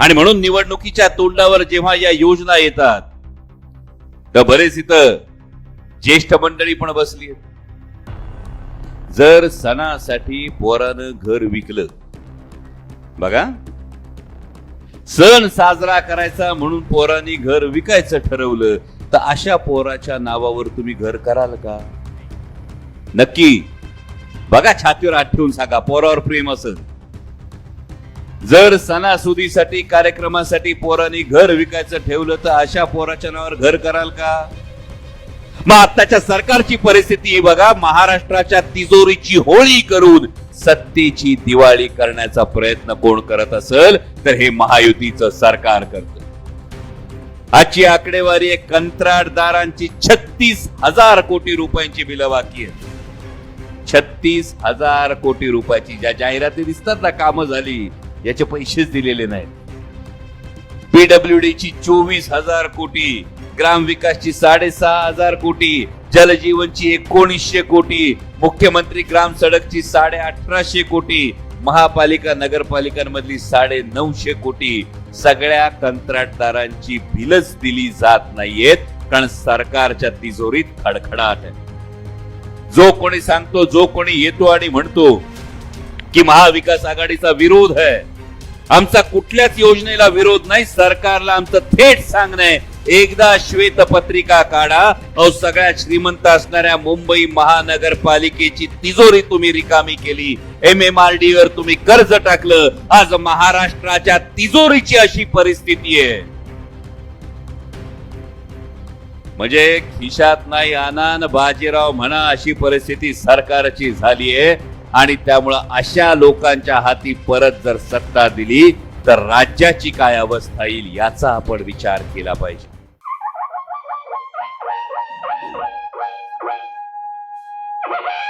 आणि म्हणून निवडणुकीच्या तोंडावर जेव्हा या योजना येतात तर बरेच इथं ज्येष्ठ मंडळी पण बसली जर सणासाठी पोरानं घर विकलं बघा सण साजरा करायचा म्हणून पोरांनी घर विकायचं ठरवलं तर अशा पोराच्या नावावर तुम्ही घर कराल का? नक्की बघा छातीवर हात ठेवून सांगा पोरावर प्रेम असं जर सणासुदीसाठी कार्यक्रमासाठी पोरांनी घर विकायचं ठेवलं तर अशा पोराच्या नावावर घर कराल का? मग आताच्या सरकारची परिस्थिती ही बघा महाराष्ट्राच्या तिजोरीची होळी करून सत्तेची दिवाळी करण्याचा प्रयत्न कोण करत असेल तर हे महायुतीचं सरकार करत. आजची आकडेवारी आहे कंत्राटदारांची छत्तीस हजार कोटी रुपयांची बिलं बाकी आहेत. छत्तीस हजार कोटी रुपयाची ज्या जाहिराती दिसतात ना कामं झाली याचे पैसेच दिलेले नाहीत. पीडब्ल्यूडी ची चोवीस हजार कोटी ग्राम विकासची साडेसहा हजार कोटी जलजीवनची एकोणीसशे कोटी मुख्यमंत्री ग्राम सडकची साडे अठराशे कोटी महापालिका नगरपालिकांमधली साडे नऊशे कोटी. सगळ्या कंत्राटदारांची बिलच दिली जात नाहीयेत कारण सरकारच्या तिजोरीत खडखडाट आहे जो कोणी सांगतो जो कोणी येतो आणि म्हणतो की महाविकास आघाडीचा विरोध आहे आमचा कुठल्याच योजनेला विरोध नाही सरकारला आमचं थेट सांगणं आहे एकदा श्वेतपत्रिका काढा अहो सगळ्यात श्रीमंत असणाऱ्या मुंबई महानगरपालिकेची तिजोरी तुम्ही रिकामी केली एम एम आर डी वर तुम्ही कर्ज टाकलं आज महाराष्ट्राच्या तिजोरीची अशी परिस्थिती आहे. म्हणजे खिशात नाही आनान बाजीराव म्हणा अशी परिस्थिती सरकारची झाली आहे. आणि त्यामुळं अशा लोकांच्या हाती परत जर सत्ता दिली तर राज्याची काय अवस्था येईल याचा आपण विचार केला पाहिजे Bye.